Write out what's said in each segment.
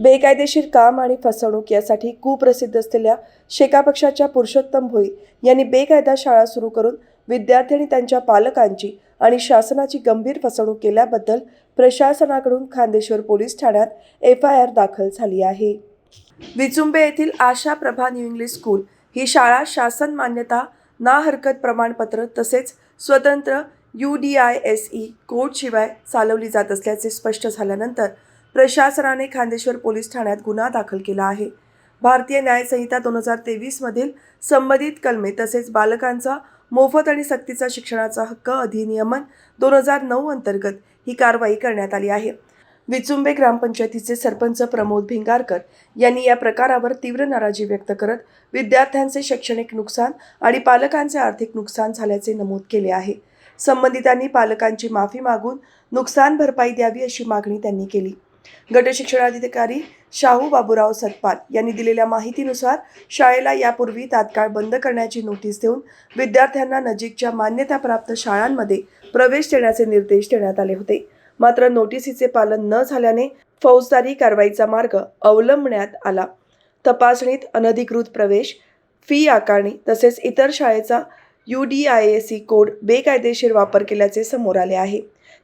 बेकायदेशीर काम आणि फसवणूक यासाठी कुप्रसिद्ध असलेल्या शेका पक्षाच्या पुरुषोत्तम भोई यांनी बेकायदा शाळा सुरू करून विद्यार्थी आणि त्यांच्या पालकांची आणि शासनाची गंभीर फसवणूक केल्याबद्दल प्रशासनाकडून खांदेश्वर पोलीस ठाण्यात एफ आय आर दाखल झाली आहे. विचुंबे येथील Asha Prabha new English school ही शाळा शासन मान्यता ना हरकत प्रमाणपत्र तसेच स्वतंत्र U D I S E कोडशिवाय चालवली जात असल्याचे स्पष्ट झाल्यानंतर प्रशासनाने खांदेश्वर पोलीस ठाण्यात गुन्हा दाखल केला आहे. भारतीय न्यायसंहिता दोन हजार तेवीसमधील संबंधित कलमे तसेच बालकांचा मोफत आणि सक्तीचा शिक्षणाचा हक्क अधिनियमन दोन हजार नऊ अंतर्गत ही कारवाई करण्यात आली आहे. विचुंबे ग्रामपंचायतीचे सरपंच प्रमोद भिंगारकर यांनी या प्रकारावर तीव्र नाराजी व्यक्त करत विद्यार्थ्यांचे शैक्षणिक नुकसान आणि पालकांचे आर्थिक नुकसान झाल्याचे नमूद केले आहे. संबंधितांनी पालकांची माफी मागून नुकसान भरपाई द्यावी अशी मागणी त्यांनी केली. गट शिक्षणाधिकारी शाहू बाबूराव सतपाल यांनी दिलेल्या माहितीनुसार शाळेला यापूर्वी तात्काळ बंद करण्याची नोटीस देऊन विद्यार्थ्यांना नजीकच्या मान्यताप्राप्त शाळांमध्ये प्रवेश देण्याचे निर्देश देण्यात आले होते. मात्र नोटिसीचे पालन न झाल्याने फौजदारी कारवाईचा मार्ग अवलंबण्यात आला. तपासणीत अनधिकृत प्रवेश फी आकारणी तसेच इतर शाळेचा U D I S C code बेकायदेशीर वापर केल्याचे समोर आले आहे.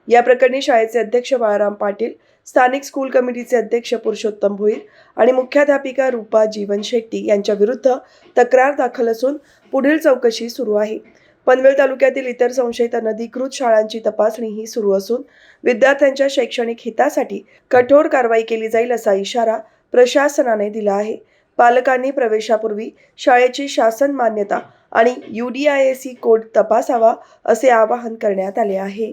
या प्रकरणी शाळेचे अध्यक्ष बाळाराम पाटील स्थानिक स्कूल कमिटीचे अध्यक्ष पुरुषोत्तम भोईर आणि मुख्याध्यापिका रूपा जीवन शेट्टी यांच्याविरुद्ध तक्रार दाखल असून पुढील चौकशी सुरू आहे. पनवेल तालुक्यातील इतर संशयित अनधिकृत शाळांची तपासणीही सुरू असून विद्यार्थ्यांच्या शैक्षणिक हितासाठी कठोर कारवाई केली जाईल असा इशारा प्रशासनाने दिला आहे. पालकांनी प्रवेशापूर्वी शाळेची शासन मान्यता आणि U D I S C code तपासावा असे आवाहन करण्यात आले आहे.